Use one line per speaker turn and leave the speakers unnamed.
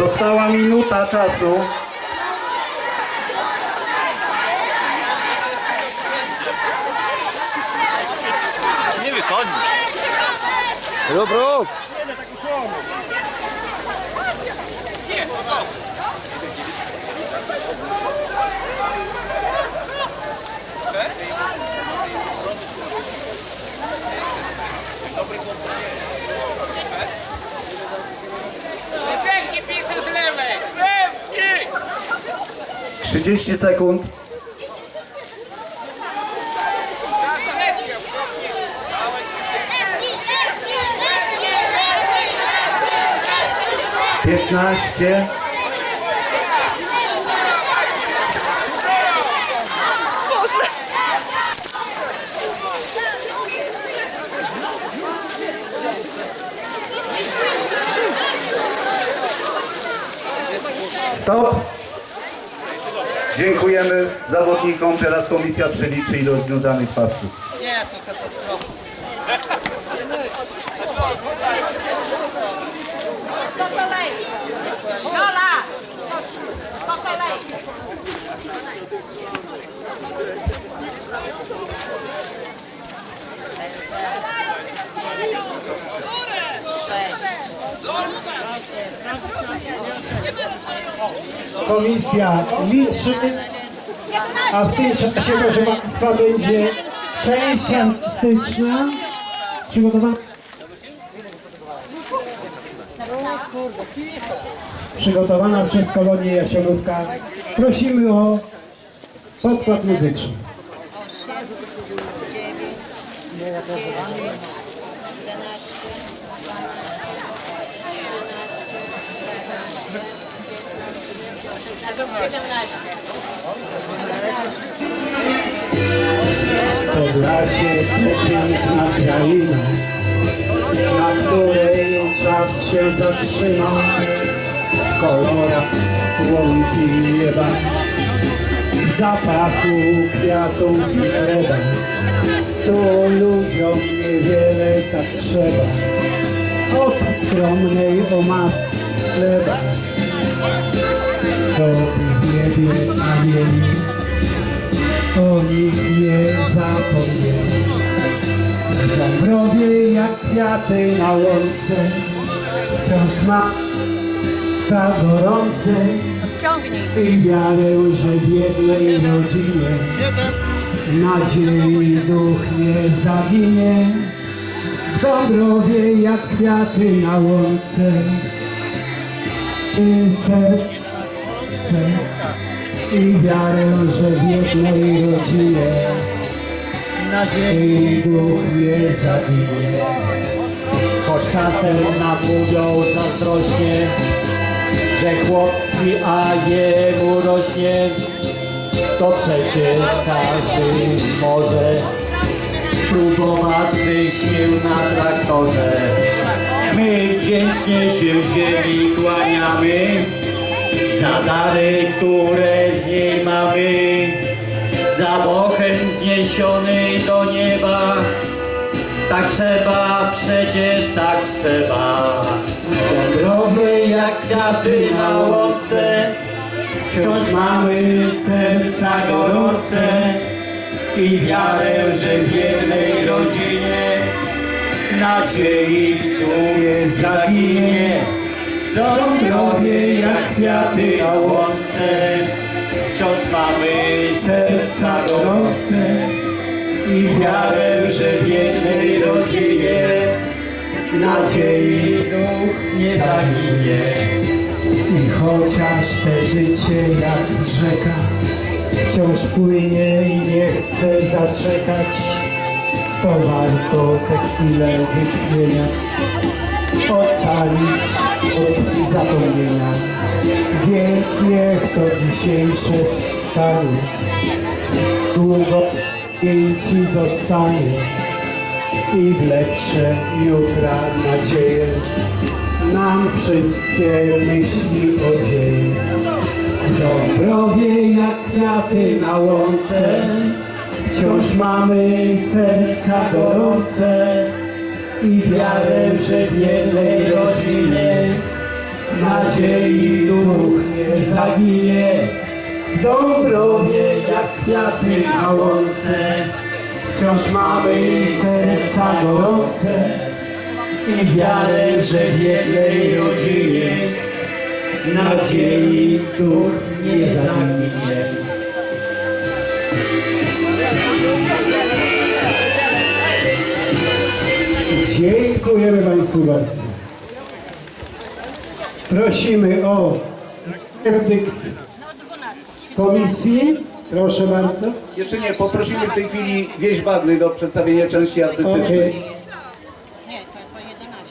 Została minuta czasu.
Nie wychodzi.
Rób, rób!
30 sekund. Piętnaście. Stop. Dziękujemy zawodnikom. Teraz komisja przeliczy ilość związanych pasków.
Nie, to katastrofa.
Komisja liczy, a w tym czasie, proszę Państwa, będzie część artystyczna przygotowana. Przygotowana przez kolonię Jasionówka. Prosimy o podkład muzyczny. Podlasie to piękna kraina, na której czas się zatrzymał w kolorach łąki nieba, w zapachu kwiatów i chleba. Tu ludziom niewiele tak trzeba, od skromnej omatki chleba. Mieli o nich nie zapomnieli. Dąbrowie jak kwiaty na łące, wciąż ma ta gorące. I wiarę, że w jednej rodzinie nadziei duch nie zaginie. W Dąbrowie jak kwiaty na łące. I serce i wiarę, że w jednej rodzinie nadziei duch nie zaginie. Choć czasem nam mówią zazdrośnie, że chłopcy, a jemu rośnie, to przecież każdy może spróbować wyjść się na traktorze. My wdzięcznie się ziemi kłaniamy, za dary, które z niej mamy, za bochen zniesiony do nieba. Tak trzeba, przecież tak trzeba. Dąbrowy jak kwiaty na łące, wciąż mamy serca gorące i wiarę, że w jednej rodzinie nadziei tu nie zaginie. Dąbrowie jak kwiaty na łące, wciąż mamy serca gorące i wiarę, że w jednej rodzinie nadziei duch nie zaginie. I chociaż te życie jak rzeka wciąż płynie i nie chce zaczekać, to warto te chwile wytchnienia ocalić od zapomnienia. Więc niech to dzisiejsze spotkanie długo w pamięci zostanie i w lepsze jutra nadzieję nam wszystkie myśli odzieje. Dąbrowie jak kwiaty na łące, wciąż mamy serca gorące i wiarę, jednej rodzinie Nadziei duch nie zaginie, w Dąbrowie jak kwiaty na łące. Wciąż mamy serca gorące i wiarę, że w jednej rodzinie nadziei duch nie zaginie. Dziękujemy Państwu bardzo. Prosimy o werdykt komisji. Proszę bardzo.
Jeszcze nie, poprosimy w tej chwili wieś Bagny do przedstawienia części artystycznej.
Okej.
Nie, to po 11.